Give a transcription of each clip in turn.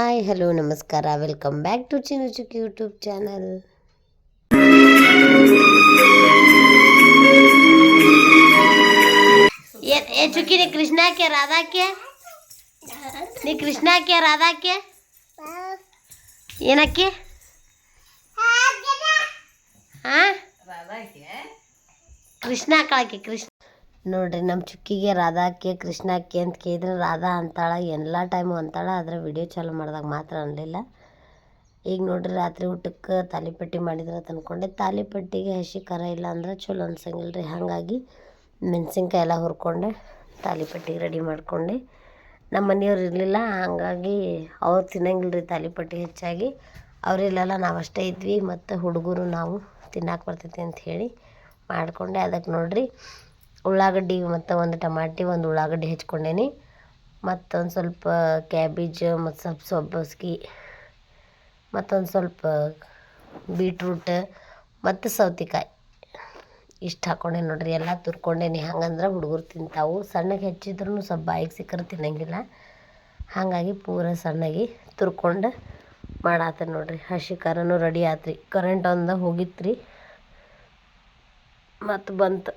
Hi hello ನಮಸ್ಕಾರ welcome back to Chinnu Chukki YouTube channel ಏ ಚುಕ್ಕಿ ನೀ ಕೃಷ್ಣಾಕ್ಕೆ ರಾಧಾಕ್ಕೆ ನೀ ಕೃಷ್ಣಾಕ್ಕೆ ರಾಧಾಕ್ಕೆ ಏನಕ್ಕೆ ಹಾ ಕೃಷ್ಣ ಕಾಳಕ್ಕೆ ಕೃಷ್ಣ ನೋಡ್ರಿ ನಮ್ಮ ಚುಕ್ಕಿಗೆ ರಾಧಾಕ್ಕೆ, ಕೃಷ್ಣಕ್ಕೆ ಅಂತ ಕೇಳಿದ್ರೆ ರಾಧಾ ಅಂತಾಳೆ, ಎಲ್ಲ ಟೈಮು ಅಂತಾಳ, ಆದ್ರೆ ವಿಡಿಯೋ ಚಾಲು ಮಾಡಿದಾಗ ಮಾತ್ರ ಅನ್ನಲಿಲ್ಲ ಈಗ ನೋಡ್ರಿ, ರಾತ್ರಿ ಊಟಕ್ಕೆ ತಾಲಿಪಟ್ಟಿ ಮಾಡಿದ್ರೆ ತಂದ್ಕೊಂಡೆ ತಾಲಿಪಟ್ಟಿಗೆ ಹಸಿ ಖರ ಇಲ್ಲ ಅಂದ್ರೆ ಚಲೋ ಅನ್ಸಂಗಿಲ್ಲ ರೀ ಹಾಗಾಗಿ ಮೆಣಸಿನ್ಕಾಯಿ ಎಲ್ಲ ಹುರ್ಕೊಂಡೆ ತಾಲಿಪಟ್ಟಿಗೆ ರೆಡಿ ಮಾಡ್ಕೊಂಡೆ. ನಮ್ಮ ಮನೆಯವ್ರು ಇರಲಿಲ್ಲ, ಹಾಗಾಗಿ ಅವ್ರು ತಿನ್ನಂಗಿಲ್ಲ ರೀ ತಾಲಿಪಟ್ಟಿ ಹೆಚ್ಚಾಗಿ. ಅವರಿಲ್ಲಲ್ಲ ನಾವು ಅಷ್ಟೇ ಇದ್ವಿ, ಮತ್ತು ಹುಡುಗರು ನಾವು ತಿನ್ನಕ್ಕೆ ಬರ್ತೈತಿ ಅಂತ ಹೇಳಿ ಮಾಡಿಕೊಂಡೆ. ಅದಕ್ಕೆ ನೋಡ್ರಿ ಉಳ್ಳಾಗಡ್ಡಿ ಮತ್ತು ಒಂದು ಟಮಾಟಿ, ಒಂದು ಉಳ್ಳಾಗಡ್ಡಿ ಹೆಚ್ಕೊಂಡೇನಿ. ಮತ್ತೊಂದು ಸ್ವಲ್ಪ ಕ್ಯಾಬೇಜ್, ಮತ್ತು ಸ್ವಲ್ಪ ಸೊಬ್ಬಸ್ಗಿ, ಮತ್ತೊಂದು ಸ್ವಲ್ಪ ಬೀಟ್ರೂಟ್, ಮತ್ತು ಸೌತೆಕಾಯಿ. ಇಷ್ಟು ಹಾಕ್ಕೊಂಡೆ ನೋಡಿರಿ, ಎಲ್ಲ ತುರ್ಕೊಂಡೇನಿ. ಹಂಗಂದ್ರೆ ಹುಡುಗರು ತಿಂತಾವು. ಸಣ್ಣಗೆ ಹೆಚ್ಚಿದ್ರೂ ಸ್ವಲ್ಪ ಬಾಯಿಗೆ ಸಿಕ್ಕರೆ ತಿನ್ನಂಗಿಲ್ಲ. ಹಾಗಾಗಿ ಪೂರ ಸಣ್ಣಗೆ ತುರ್ಕೊಂಡು ಮಾಡಾತ ನೋಡ್ರಿ. ಹಸಿ ಖಾರನೂ ರೆಡಿ ಆತ್ರಿ. ಕರೆಂಟ್ ಒಂದು ಹೋಗಿತ್ತು ರೀ ಮತ್ತು ಬಂತು.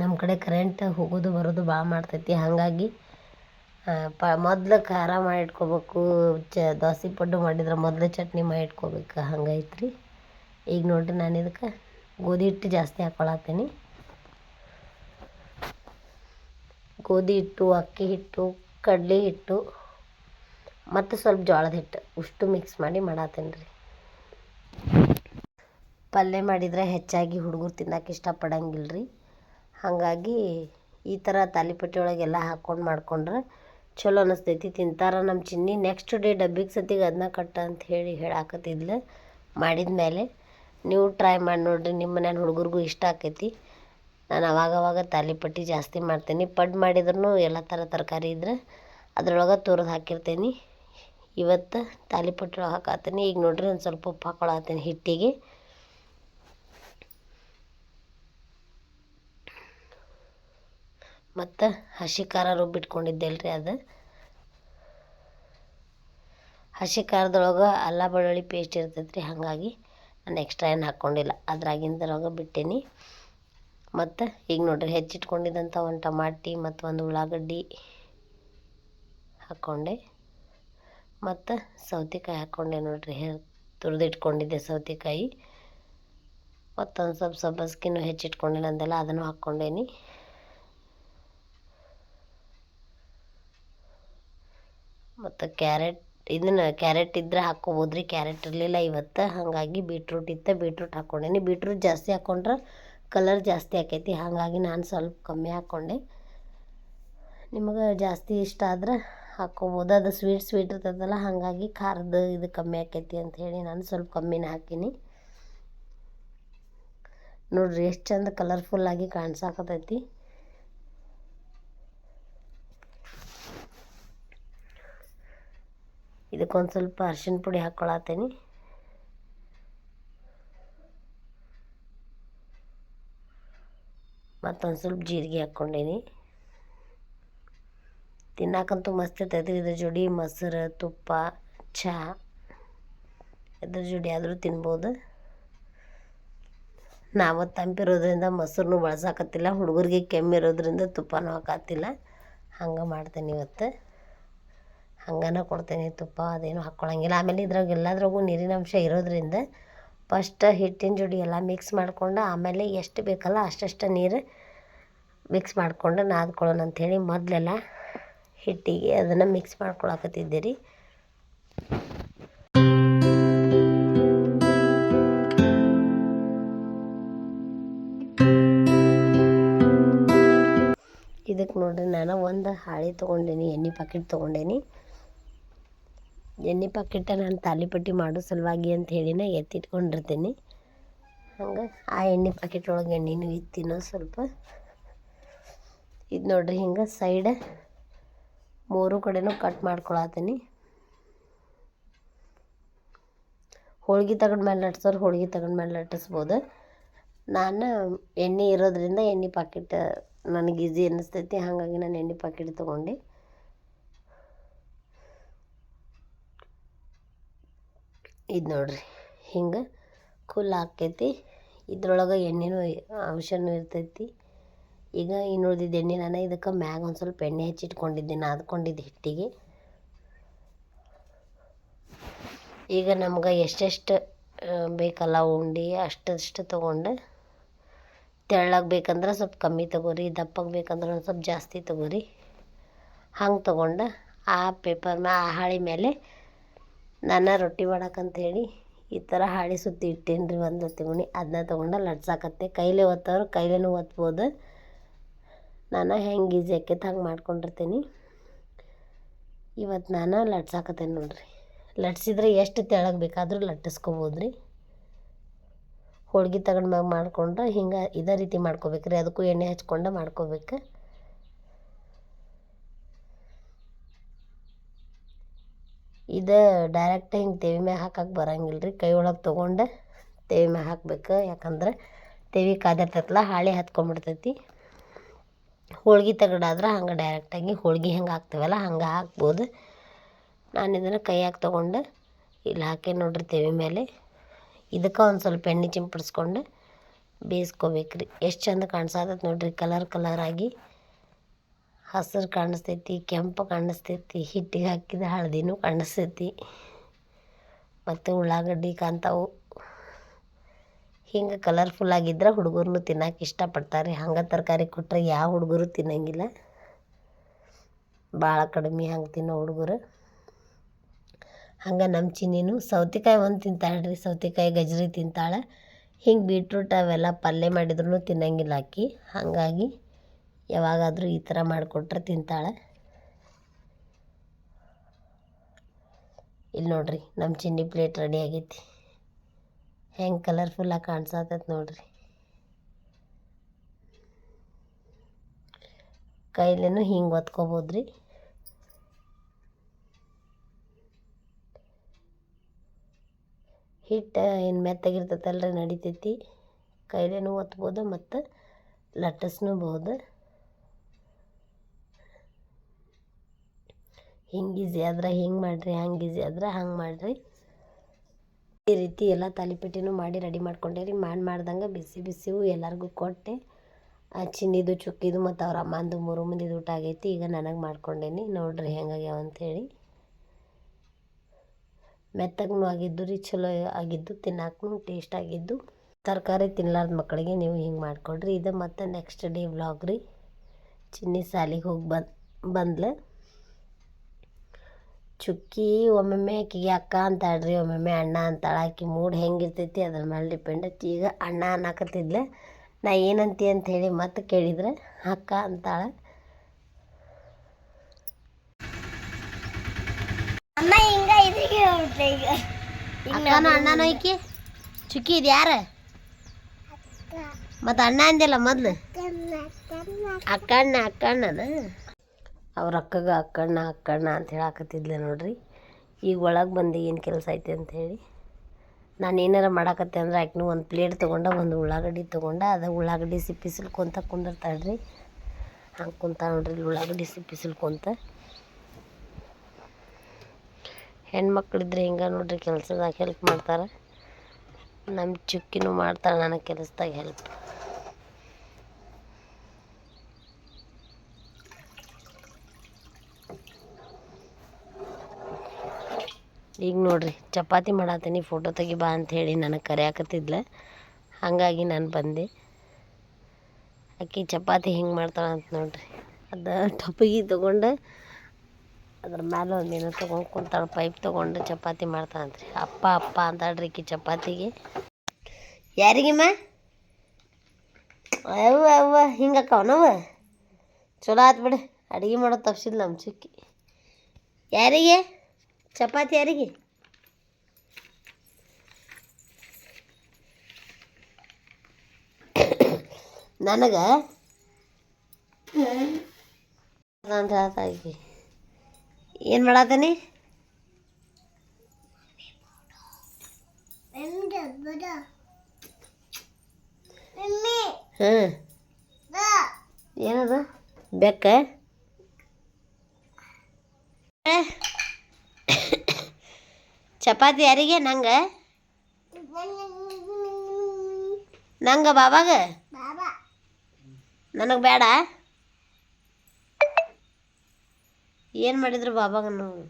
ನಮ್ಮ ಕಡೆ ಕರೆಂಟ್ ಹೋಗೋದು ಬರೋದು ಭಾಳ ಮಾಡ್ತೈತಿ. ಹಾಗಾಗಿ ಪ, ಮೊದ್ಲು ಖಾರ ಮಾಡಿ ಇಟ್ಕೋಬೇಕು ಚ, ದೋಸೆ ಪಡ್ಡು ಮಾಡಿದ್ರೆ ಮೊದ್ಲು ಚಟ್ನಿ ಮಾಡಿ ಇಟ್ಕೋಬೇಕು ರೀ ಈಗ ನೋಡಿರಿ ನಾನು ಇದಕ್ಕೆ ಗೋಧಿ ಹಿಟ್ಟು ಜಾಸ್ತಿ ಹಾಕ್ಕೊಳತ್ತೀನಿ ಗೋಧಿ ಹಿಟ್ಟು, ಅಕ್ಕಿ ಹಿಟ್ಟು, ಕಡಲೆ ಹಿಟ್ಟು, ಮತ್ತು ಸ್ವಲ್ಪ ಜೋಳದ ಹಿಟ್ಟು ಉಷ್ಟು ಮಿಕ್ಸ್ ಮಾಡಿ ಮಾಡತ್ತೀನಿ ರೀ ಪಲ್ಯ ಮಾಡಿದರೆ ಹೆಚ್ಚಾಗಿ ಹುಡುಗರು ತಿನ್ನಕ್ಕೆ ಇಷ್ಟಪಡಂಗಿಲ್ಲ ರೀ ಹಾಗಾಗಿ ಈ ಥರ ತಾಲಿಪಟ್ಟಿ ಒಳಗೆಲ್ಲ ಹಾಕ್ಕೊಂಡು ಮಾಡ್ಕೊಂಡ್ರೆ ಚಲೋ ಅನಿಸ್ತೈತಿ. ತಿಂತಾರೆ ನಮ್ಮ ಚಿನ್ನಿ. ನೆಕ್ಸ್ಟ್ ಡೇ ಡಬ್ಬಿಗೆ ಸತಿಗೆ ಅದನ್ನ ಕಟ್ಟ ಅಂತ ಹೇಳಿ ಹೇಳಾಕತ್ತಿದ್ಲು ಮಾಡಿದ ಮೇಲೆ ನೀವು ಟ್ರೈ ಮಾಡಿ ನೋಡಿರಿ, ನಿಮ್ಮ ಮನೆಯಲ್ಲಿ ಹುಡುಗರಿಗೂ ಇಷ್ಟ ಆಕೈತಿ. ನಾನು ಅವಾಗವಾಗ ತಾಲಿಪಟ್ಟಿ ಜಾಸ್ತಿ ಮಾಡ್ತೀನಿ. ಪಡ್ ಮಾಡಿದ್ರೂ ಎಲ್ಲ ಥರ ತರಕಾರಿ ಇದ್ರೆ ಅದ್ರೊಳಗೆ ತುರಿದು ಹಾಕಿರ್ತೀನಿ. ಇವತ್ತು ತಾಲಿಪಟ್ಟಿ ಹಾಕಾತೀನಿ ಈಗ ನೋಡ್ರಿ ಒಂದು ಸ್ವಲ್ಪ ಉಪ್ಪು ಹಾಕೊಳತ್ತೀನಿ ಹಿಟ್ಟಿಗೆ. ಮತ್ತು ಹಸಿ ಖಾರ ರುಬ್ಬಿಟ್ಕೊಂಡಿದ್ದೆಲ್ಲ ರೀ ಅದು. ಹಸಿ ಖಾರದೊಳಗೆ ಅಲ್ಲ ಬೆಳ್ಳುಳ್ಳಿ ಪೇಸ್ಟ್ ಇರ್ತೈತೆ ರೀ ಹಾಗಾಗಿ ನಾನು ಎಕ್ಸ್ಟ್ರಾ ಏನು ಹಾಕ್ಕೊಂಡಿಲ್ಲ ಅದ್ರಾಗಿಂದ್ರೊಳಗೆ ಬಿಟ್ಟೇನಿ. ಮತ್ತು ಈಗ ನೋಡ್ರಿ ಹೆಚ್ಚಿಟ್ಕೊಂಡಿದ್ದಂಥ ಒಂದು ಟಮಾಟಿ ಮತ್ತು ಒಂದು ಉಳ್ಳಾಗಡ್ಡಿ ಹಾಕ್ಕೊಂಡೆ ಮತ್ತು ಸೌತೆಕಾಯಿ ಹಾಕ್ಕೊಂಡೆ ನೋಡ್ರಿ, ಹೆ ತುರಿದಿಟ್ಕೊಂಡಿದ್ದೆ ಸೌತೆಕಾಯಿ. ಮತ್ತೊಂದು ಸ್ವಲ್ಪ ಸಬ್ಬಸ್ಗಿನೂ ಹೆಚ್ಚಿಟ್ಕೊಂಡೆ ಅಂದೆಲ್ಲ ಅದನ್ನು ಹಾಕ್ಕೊಂಡೇನಿ ಮತ್ತು ಕ್ಯಾರೆಟ್, ಇದನ್ನ ಕ್ಯಾರೆಟ್ ಇದ್ರೆ ಹಾಕ್ಕೊಬೋದು ರೀ ಕ್ಯಾರೆಟ್ ಇರಲಿಲ್ಲ ಇವತ್ತು. ಹಾಗಾಗಿ ಬೀಟ್ರೂಟ್ ಇತ್ತು, ಬೀಟ್ರೂಟ್ ಹಾಕ್ಕೊಂಡೇನಿ ಬೀಟ್ರೂಟ್ ಜಾಸ್ತಿ ಹಾಕ್ಕೊಂಡ್ರೆ ಕಲರ್ ಜಾಸ್ತಿ ಆಕೈತಿ. ಹಾಗಾಗಿ ನಾನು ಸ್ವಲ್ಪ ಕಮ್ಮಿ ಹಾಕ್ಕೊಂಡೆ ನಿಮಗೆ ಜಾಸ್ತಿ ಇಷ್ಟ ಆದ್ರೆ ಹಾಕ್ಕೋಬೋದು. ಅದು ಸ್ವೀಟ್ ಸ್ವೀಟ್ ಇರ್ತದಲ್ಲ ಹಾಗಾಗಿ ಖಾರದ ಇದು ಕಮ್ಮಿ ಆಕೈತಿ ಅಂತ ಹೇಳಿ ನಾನು ಸ್ವಲ್ಪ ಕಮ್ಮಿನೇ ಹಾಕೀನಿ. ನೋಡ್ರಿ, ಎಷ್ಟು ಚಂದ ಕಲರ್ಫುಲ್ಲಾಗಿ ಕಾಣ್ಸಾಕತೈತಿ. ಇದಕ್ಕೊಂದು ಸ್ವಲ್ಪ ಅರ್ಶಿನ ಪುಡಿ ಹಾಕ್ಕೊಳತ್ತೀನಿ ಮತ್ತೊಂದು ಸ್ವಲ್ಪ ಜೀರಿಗೆ ಹಾಕ್ಕೊಂಡೀನಿ ತಿನ್ನಕ್ಕಂತೂ ಮಸ್ತ್ ಇರ್ತೈತಿ ಇದ್ರ ಜೋಡಿ ಮೊಸರು, ತುಪ್ಪ ಚಹಾ ಇದ್ರ ಜೋಡಿ ಆದರೂ ತಿನ್ಬೋದು. ನಾವು ತಂಪಿರೋದ್ರಿಂದ ಮೊಸರನ್ನು ಬಳಸಾಕತ್ತಿಲ್ಲ, ಹುಡುಗರಿಗೆ ಕೆಮ್ಮಿರೋದ್ರಿಂದ ತುಪ್ಪನೂ ಹಾಕತ್ತಿಲ್ಲ. ಹಂಗೆ ಮಾಡ್ತೀನಿ ಇವತ್ತು. ಹಂಗನ ಕೊಡ್ತೇನೆ ತುಪ್ಪ, ಅದೇನು ಹಾಕ್ಕೊಳಂಗಿಲ್ಲ. ಆಮೇಲೆ ಇದ್ರಾಗ ಎಲ್ಲದ್ರಾಗೂ ನೀರಿನ ಅಂಶ ಇರೋದ್ರಿಂದ ಫಸ್ಟ್ ಹಿಟ್ಟಿನ ಜೋಡಿ ಎಲ್ಲ ಮಿಕ್ಸ್ ಮಾಡ್ಕೊಂಡು ಆಮೇಲೆ ಎಷ್ಟು ಬೇಕಲ್ಲ ಅಷ್ಟಷ್ಟು ನೀರು ಮಿಕ್ಸ್ ಮಾಡ್ಕೊಂಡು ನಾದ್ಕೊಳ್ಳೋಣ ಅಂಥೇಳಿ ಮೊದಲೆಲ್ಲ ಹಿಟ್ಟಿಗೆ ಅದನ್ನು ಮಿಕ್ಸ್ ಮಾಡ್ಕೊಳಕತ್ತಿದ್ದೆ ರೀ ಇದಕ್ಕೆ ನೋಡ್ರಿ ನಾನು ಒಂದು ಹಾಳೆ ತೊಗೊಂಡೇನಿ, ಎಣ್ಣೆ ಪ್ಯಾಕೆಟ್ ತೊಗೊಂಡೇನಿ. ಎಣ್ಣೆ ಪಾಕೆಟ ನಾನು ತಾಲಿಪಟ್ಟಿ ಮಾಡೋ ಸಲುವಾಗಿ ಅಂತ ಹೇಳಿನ ಎತ್ತಿಟ್ಕೊಂಡಿರ್ತೀನಿ. ಹಂಗೆ ಆ ಎಣ್ಣೆ ಪಾಕೆಟ್ ಒಳಗೆ ಎಣ್ಣೆನೂ ಇತ್ತಿನೋ ಸ್ವಲ್ಪ. ಇದು ನೋಡ್ರಿ ಹಿಂಗೆ ಸೈಡ ಮೂರು ಕಡೆನೂ ಕಟ್ ಮಾಡ್ಕೊಳತ್ತೀನಿ ಹೋಳ್ಗೆ ತಗೊಂಡು ಮೇಲೆ ಲಟ್ಸೋರು ಹೋಳ್ಗೆ ತಗೊಂಡು ಮೇಲೆ ಲಟ್ಟಿಸ್ಬೋದು ನಾನು ಎಣ್ಣೆ ಇರೋದ್ರಿಂದ ಎಣ್ಣೆ ಪಾಕೆಟ್ ನನಗೆ ಈಸಿ ಅನ್ನಿಸ್ತೈತಿ, ಹಾಗಾಗಿ ನಾನು ಎಣ್ಣೆ ಪಾಕೆಟ್ ತೊಗೊಂಡೆ. ಇದು ನೋಡ್ರಿ, ಹಿಂಗೆ ಕುಲ್ ಆಕೈತಿ ಇದ್ರೊಳಗೆ ಎಣ್ಣೆನೂ ಅಂಶನೂ ಇರ್ತೈತಿ. ಈಗ ಇನ್ನು ಉಳ್ದಿದ್ದು ಎಣ್ಣೆ ನಾನು ಇದಕ್ಕೆ ಮ್ಯಾಗ ಒಂದು ಸ್ವಲ್ಪ ಎಣ್ಣೆ ಹಚ್ಚಿಟ್ಕೊಂಡಿದ್ದೆ ನಾದ್ಕೊಂಡಿದ್ದೆ ಹಿಟ್ಟಿಗೆ. ಈಗ ನಮ್ಗೆ ಎಷ್ಟೆಷ್ಟು ಬೇಕಲ್ಲ ಉಂಡೆ, ಅಷ್ಟಷ್ಟು ತೊಗೊಂಡು ತೆಳ್ಳಗೆ ಬೇಕಂದ್ರೆ ಸ್ವಲ್ಪ ಕಮ್ಮಿ ತೊಗೋರಿ, ದಪ್ಪಗೆ ಬೇಕಂದ್ರೆ ಒಂದು ಸ್ವಲ್ಪ ಜಾಸ್ತಿ ತೊಗೋರಿ. ಹಂಗೆ ತೊಗೊಂಡು ಆ ಪೇಪರ್ ಮ್ಯಾ ಆ ಹಾಳೆ ಮೇಲೆ ನಾನು ರೊಟ್ಟಿ ಹೇಳಿ ಈ ಥರ ಹಾಳೆ ಸುತ್ತಿ ಇಟ್ಟೇನಿ ರೀ ಒಂದು ತಿಂಗಳಿ. ಅದನ್ನ ತೊಗೊಂಡು ಲಟ್ಸಾಕತ್ತೆ. ಕೈಲೇ ಒತ್ತವ್ರು, ಕೈಲೇನೂ ಒತ್ಬೋದು. ನಾನು ಹೆಂಗೆ ಈಸಿ ಆಕೈತೆ ಹಂಗೆ ಮಾಡ್ಕೊಂಡಿರ್ತೀನಿ. ಇವತ್ತು ನಾನು ಲಟ್ಸಾಕತ್ತೇನೆ ನೋಡ್ರಿ. ಲಟ್ಸಿದ್ರೆ ಎಷ್ಟು ತೆಳಗೆ ಬೇಕಾದರೂ ಲಟ್ಟಿಸ್ಕೊಬೋದು ರೀ ಹೋಳ್ಗೆ ತಗೊಂಡು ಮ್ಯಾಗ ಮಾಡ್ಕೊಂಡ್ರೆ ಹಿಂಗೆ ಇದೇ ರೀತಿ ಮಾಡ್ಕೋಬೇಕು ರೀ ಅದಕ್ಕೂ ಎಣ್ಣೆ ಹಚ್ಕೊಂಡು ಮಾಡ್ಕೋಬೇಕು. ಇದು ಡೈರೆಕ್ಟ್ ಹಿಂಗೆ ತೆವಿ ಮ್ಯಾಗ ಹಾಕಕ್ಕೆ ಬರಂಗಿಲ್ಲ ರೀ ಕೈ ಒಳಗೆ ತೊಗೊಂಡು ತೆವಿ ಮ್ಯಾಗ ಹಾಕ್ಬೇಕು. ಯಾಕಂದ್ರೆ ತೆವಿ ಕಾದಿರ್ತೈತಲ್ಲ ಹಾಳೆ ಹತ್ಕೊಂಡ್ಬಿಡ್ತೈತಿ. ಹೋಳ್ಗೆ ತಗಡಾದ್ರೆ ಹಂಗೆ ಡೈರೆಕ್ಟಾಗಿ ಹೋಳ್ಗೆ ಹೆಂಗೆ ಹಾಕ್ತೀವಲ್ಲ, ಹಂಗೆ ಹಾಕ್ಬೋದು. ನಾನು ಇದನ್ನು ಕೈಯಾಗ ತೊಗೊಂಡು ಇಲ್ಲಿ ಹಾಕಿ ನೋಡ್ರಿ ತೆವಿ ಮೇಲೆ ಇದಕ್ಕೆ ಒಂದು ಸ್ವಲ್ಪ ಎಣ್ಣೆ ಚಿಂಪಡಿಸ್ಕೊಂಡು ಬೇಯಿಸ್ಕೋಬೇಕು ರೀ ಎಷ್ಟು ಚಂದ ಕಾಣಿಸತೈತೆ ನೋಡ್ರಿ. ಕಲರ್ ಕಲರ್ ಆಗಿ. ಹಸಿರು ಕಾಣಿಸ್ತೈತಿ, ಕೆಂಪು ಕಾಣಿಸ್ತೈತಿ, ಹಿಟ್ಟಿಗೆ ಹಾಕಿದ ಹಳದಿನೂ ಕಾಣಿಸ್ತೈತಿ. ಮತ್ತು ಉಳ್ಳಾಗಡ್ಡಿ ಕಾಣ್ತಾವು. ಹಿಂಗೆ ಕಲರ್ಫುಲ್ ಆಗಿದ್ರೆ ಹುಡುಗರು ತಿನ್ನಕ್ಕೆ ಇಷ್ಟಪಡ್ತಾರೆ. ಹಂಗೆ ತರಕಾರಿ ಕೊಟ್ಟರೆ ಯಾವ ಹುಡುಗರು ತಿನ್ನಂಗಿಲ್ಲ. ಭಾಳ ಕಡಿಮೆ ಹಂಗೆ ತಿನ್ನೋ ಹುಡುಗರು. ಹಂಗೆ ನಮ್ಮ ಚಿನ್ನಿನೂ ಸೌತೆಕಾಯಿ ಒಂದು ತಿಂತಾಳೆ ರೀ ಸೌತೆಕಾಯಿ ಗಜ್ರಿ ತಿಂತಾಳೆ. ಹಿಂಗೆ ಬೀಟ್ರೂಟ್ ಅವೆಲ್ಲ ಪಲ್ಯ ಮಾಡಿದ್ರೂ ತಿನ್ನಂಗಿಲ್ಲ ಆಕಿ. ಹಾಗಾಗಿ ಯಾವಾಗಾದರೂ ಈ ಥರ ಮಾಡಿಕೊಟ್ರೆ ತಿಂತಾಳೆ. ಇಲ್ಲಿ ನೋಡ್ರಿ ನಮ್ಮ ಚಿನ್ನಿ ಪ್ಲೇಟ್ ರೆಡಿ ಆಗೈತಿ. ಹೆಂಗೆ ಕಲರ್ಫುಲ್ಲಾಗಿ ಕಾಣಿಸತೈತೆ ನೋಡ್ರಿ. ಕೈಲೇನು ಹಿಂಗೆ ಒತ್ಕೋಬೋದು ರೀ ಹಿಟ್ಟು ಏನು ಮೆತ್ತಗಿರ್ತೈತಲ್ರಿ, ನಡಿತೈತಿ. ಕೈಲೇನು ಒತ್ಬೋದು ಮತ್ತು ಲಟ್ಟಿಸ್ನೂಬಹುದು ಹಿಂಗೆ ಈಸಿ ಆದ್ರೆ ಹಿಂಗೆ ಮಾಡಿರಿ, ಹಂಗೆ ಈಸಿ ಆದ್ರೆ ಹಂಗೆ ಮಾಡಿರಿ ಈ ರೀತಿ ಎಲ್ಲ ತಾಲಿಪಟ್ಟಿನೂ ಮಾಡಿ ರೆಡಿ ಮಾಡ್ಕೊಂಡೆ ರೀ. ಮಾಡಿ ಮಾಡ್ದಂಗೆ ಬಿಸಿ ಬಿಸಿವು ಎಲ್ಲರಿಗೂ ಕೊಟ್ಟೆ. ಆ ಚಿನ್ನಿದು, ಚುಕ್ಕಿದು ಮತ್ತು ಅವ್ರ ಅಮ್ಮಂದು ಮೂರು ಮಂದಿದು ಊಟ ಆಗೈತಿ. ಈಗ ನನಗೆ ಮಾಡ್ಕೊಂಡೇನಿ. ನೋಡ್ರಿ ಹೆಂಗಾಗ್ಯಾವ ಅಂಥೇಳಿ ಮೆತ್ತಗೂ ಆಗಿದ್ದು ರೀ ಚಲೋ ಆಗಿದ್ದು ತಿನ್ನಕ್ಕೂ ಟೇಸ್ಟ್ ಆಗಿದ್ದು. ತರಕಾರಿ ತಿನ್ನಲಾರ್ದ ಮಕ್ಕಳಿಗೆ ನೀವು ಹಿಂಗೆ ಮಾಡಿಕೊಡ್ರಿ. ಇದು ಮತ್ತು ನೆಕ್ಸ್ಟ್ ಡೇ ವ್ಲಾಗ್ ರೀ. ಚಿನ್ನಿ ಸಾಲಿಗೆ ಹೋಗಿ ಬಂದು, ಬಂದ್ಲು. ಚುಕ್ಕಿ ಒಮ್ಮೊಮ್ಮೆ ಆಕಿಗೆ ಅಕ್ಕ ಅಂತಾಳ್ರಿ ಒಮ್ಮೊಮ್ಮೆ ಅಣ್ಣ ಅಂತಾಳೆ. ಆಕೆ ಮೂಡ್ ಹೆಂಗಿರ್ತೈತಿ ಅದ್ರ ಮೇಲೆ ಡಿಪೆಂಡ್ ಐತಿ ಈಗ ಅಣ್ಣ ಅನ್ನಕತ್ತಿದ್ಲೆ ನಾ ಏನಂತಿ ಅಂತ ಹೇಳಿ ಮತ್ತೆ ಕೇಳಿದ್ರೆ. ಅಕ್ಕ ಅಂತಾಳೆ. ಅಮ್ಮ ಹಿಂಗ ಈಗ. ಅಕ್ಕನೋ ಅಣ್ಣನೋ ಈಕಿ ಚುಕ್ಕಿ ಇದು ಯಾರ? ಮತ್ತು ಅಣ್ಣ ಅಂದಿಲ್ಲ ಮೊದ್ಲು? ಅಕ್ಕಣ್ಣ ಅಕ್ಕಣ್ಣನ? ಅವ್ರ ಅಕ್ಕಗ, ಅಕ್ಕಣ್ಣ ಅಕ್ಕಣ್ಣ ಅಂತ ಹೇಳಾಕತ್ತಿದ್ಲು ನೋಡ್ರಿ. ಈಗ ಒಳಗೆ ಬಂದು ಏನು ಕೆಲಸ ಐತೆ ಅಂತ ಹೇಳಿ, ನಾನು ಏನಾರ ಮಾಡಾಕತ್ತೆ ಅಂದ್ರೆ ಆಕೆನೂ ಒಂದು ಪ್ಲೇಟ್ ತೊಗೊಂಡ, ಒಂದು ಉಳ್ಳಾಗಡ್ಡಿ ತೊಗೊಂಡ, ಅದು ಉಳ್ಳಾಗಡ್ಡಿ ಸಿಪ್ಪಿಸಿಲ್ಕೊಂತ ಕುಂದಿರ್ತಾಳೆ ರೀ ಹಂಗೆ ಕುಂತ ನೋಡ್ರಿ ಉಳ್ಳಾಗಡ್ಡಿ ಸಿಪ್ಪಿಸಿಲ್ಕೊಂತ ಹೆಣ್ಮಕ್ಳಿದ್ರೆ ಹಿಂಗೆ ನೋಡ್ರಿ ಕೆಲಸದಾಗ ಹೆಲ್ಪ್ ಮಾಡ್ತಾರೆ. ನಮ್ಮ ಚುಕ್ಕಿನೂ ಮಾಡ್ತಾಳೆ, ನನಗೆ ಕೆಲಸದಾಗ ಹೆಲ್ಪ್ ಈಗ ನೋಡ್ರಿ, ಚಪಾತಿ ಮಾಡತ್ತೀನಿ ಫೋಟೋ ತೆಗಿ ಬಾ ಅಂತ ಹೇಳಿ ನನಗೆ ಕರೆಯಾಕತ್ತಿದ್ಲ. ಹಾಗಾಗಿ ನಾನು ಬಂದೆ. ಅಕ್ಕಿ ಚಪಾತಿ ಹಿಂಗೆ ಮಾಡ್ತಾಳೆ ಅಂತ ನೋಡ್ರಿ. ಅದು ಟೊಪಿಗೆ ತೊಗೊಂಡು, ಅದ್ರ ಮೇಲೆ ಒಂದೇನೋ ತೊಗೊಂಡು ಕುಂತಾಳೆ ಪೈಪ್ ತೊಗೊಂಡು ಚಪಾತಿ ಮಾಡ್ತಾಳಂತ್ರಿ ಅಪ್ಪ ಅಪ್ಪ ಅಂತಾಳ್ರಿ ಈಕಿ ಚಪಾತಿಗೆ. ಯಾರಿಗಿಮ್ಮ ಅವ್ವ ಅವ್ವ, ಹಿಂಗೆ ಅಕ್ಕವನವ ಚಲೋ ಆತು ಬಿಡು, ಅಡುಗೆ ಮಾಡೋದು ತಪ್ಸಿದ್ಲು ನಮ್ಮ ಚುಕ್ಕಿ. ಯಾರಿಗೆ? ಚಪಾತಿ ಯಾರಿಗೆ? ನನಗೆ? ಅಂತ ಹೇಳ್ತಾ ಏನು ಮಮ್ಮಿ ಹಾಂ. ಏನದು? ಬೆಕ್ಕ? ಚಪಾತಿ ಯಾರಿಗೆ ನಂಗೆ? ನಂಗೆ ಬಾಬಾಗ? ಬಾಬಾ. ನನಗೆ ಬೇಡ. ಏನು ಮಾಡಿದ್ರು ಬಾಬಾಗ ನಾವು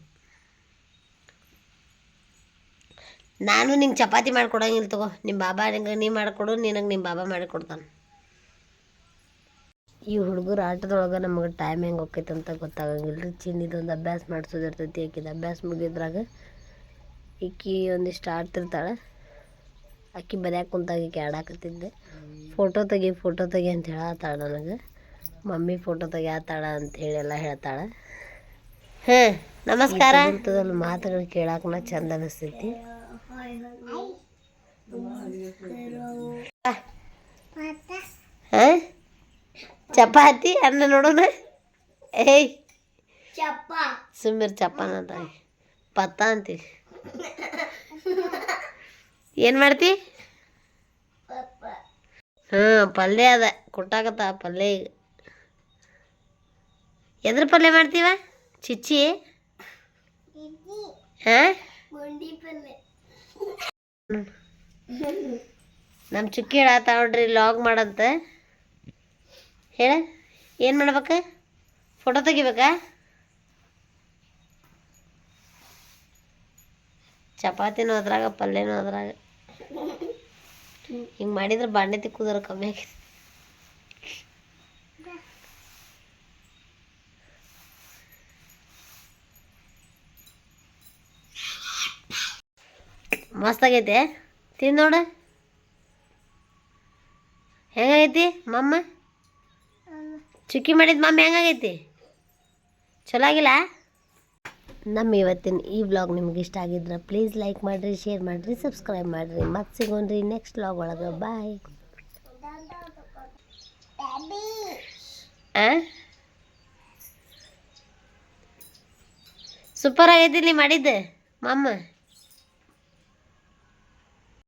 ನಾನು ನಿಂಗೆ ಚಪಾತಿ ಮಾಡಿಕೊಡಂಗಿಲ್ಲ ತಗೋ. ನಿಮ್ಮ ಬಾಬಾ ನಿಂಗೆ ನೀ ಮಾಡಿಕೊಡು ನಿನಗೆ ನಿಮ್ಮ ಬಾಬಾ ಮಾಡಿಕೊಡ್ತಾನೆ. ಈ ಹುಡುಗರು ಆಟದೊಳಗೆ ನಮಗೆ ಟೈಮ್ ಹೆಂಗೆ ಹೋಗ್ತೈತೆ ಅಂತ ಗೊತ್ತಾಗಂಗಿಲ್ಲ ರೀ ಚಿನ್ನಿದೊಂದು ಅಭ್ಯಾಸ ಮಾಡಿಸೋದಿರ್ತೈತಿ ಆಕಿದ ಅಭ್ಯಾಸ ಮುಗಿದ್ರಾಗ ಈಕಿ ಒಂದಿಷ್ಟು ಆಡ್ತಿರ್ತಾಳೆ ಆಕಿ ಬರ್ಯಾಕೆ ಕುಂತಾಗ ಈಕೆ ಆಡಾಕತ್ತಿದ್ದೆ ಫೋಟೋ ತೆಗಿ ಫೋಟೋ ತೆಗಿ ಅಂತ ಹೇಳತ್ತಾಳೆ ನನಗೆ. ಮಮ್ಮಿ ಫೋಟೋ ತೆಗಿಯಾತಾಳ ಅಂತ ಹೇಳಿ ಎಲ್ಲ ಹೇಳ್ತಾಳೆ. ಹಾಂ ನಮಸ್ಕಾರ. ಮಾತುಗಳು ಕೇಳಾಕನ ಚಂದ ಅನಿಸ್ತೈತಿ. ಹಾಂ? ಚಪಾತಿ ಅನ್ನ ನೋಡೋಣ. ಏಯ್. ಚಪ್ಪ. ಸುಮ್ಮಿರ್ ಚಪ್ಪನ ಅಂತ. ಪತ್ತ ಅಂತೀವಿ ಏನು ಮಾಡ್ತಿ? ಹಾ ಪಲ್ಯ ಅದ. ಕೊಟ್ಟಾಕತ್ತ ಪಲ್ಯ ಈಗ. ಎದ್ರ ಪಲ್ಯ ಮಾಡ್ತೀವ? ಚಿಚ್ಚಿ? ಹಾಂ? ನಮ್ಮ ಚುಕ್ಕಿ ಹೇಳತ್ತ ನೋಡ್ರಿ ಲಾಗ್ ಮಾಡಂತ. ಹೇಳ ಏನು ಮಾಡ್ಬೇಕು? ಫೋಟೋ ತೆಗಿಬೇಕಾ? ಚಪಾತಿನೂ ಅದ್ರಾಗ ಪಲ್ಯನೂ ಅದ್ರಾಗ. ಹಿಂಗೆ ಮಾಡಿದ್ರೆ ಬಾಂಡೆ ತಿಕ್ಕುದ್ರ ಕಮ್ಮಿ ಆಗೈತಿ ಮಸ್ತ್ ಆಗೈತೆ. ತಿಂದು ನೋಡು. ಹೆಂಗಾಗೈತಿ ಮಮ್ಮ ಚುಕ್ಕಿ ಮಾಡಿದ ಮಮ್ಮ ಹೆಂಗಾಗೈತಿ? ಚಲೋ ಆಗಿಲ್ಲ? ನಮ್ಮ ಇವತ್ತಿನ ಈ ವ್ಲಾಗ್ ನಿಮ್ಗೆ ಇಷ್ಟ ಆಗಿದ್ರೆ ಪ್ಲೀಸ್ ಲೈಕ್ ಮಾಡಿರಿ ಶೇರ್ ಮಾಡಿರಿ ಸಬ್ಸ್ಕ್ರೈಬ್ ಮಾಡಿರಿ. ಮತ್ತೆ ಸಿಗೋಣ್ರಿ ನೆಕ್ಸ್ಟ್ ವ್ಲಾಗ್ ಒಳಗೆ. ಬಾಯ್ ಸೂಪರ್ ಆಗೈತಿ ನೀ ಮಾಡಿದ್ದೆ? ಮಮ್ಮ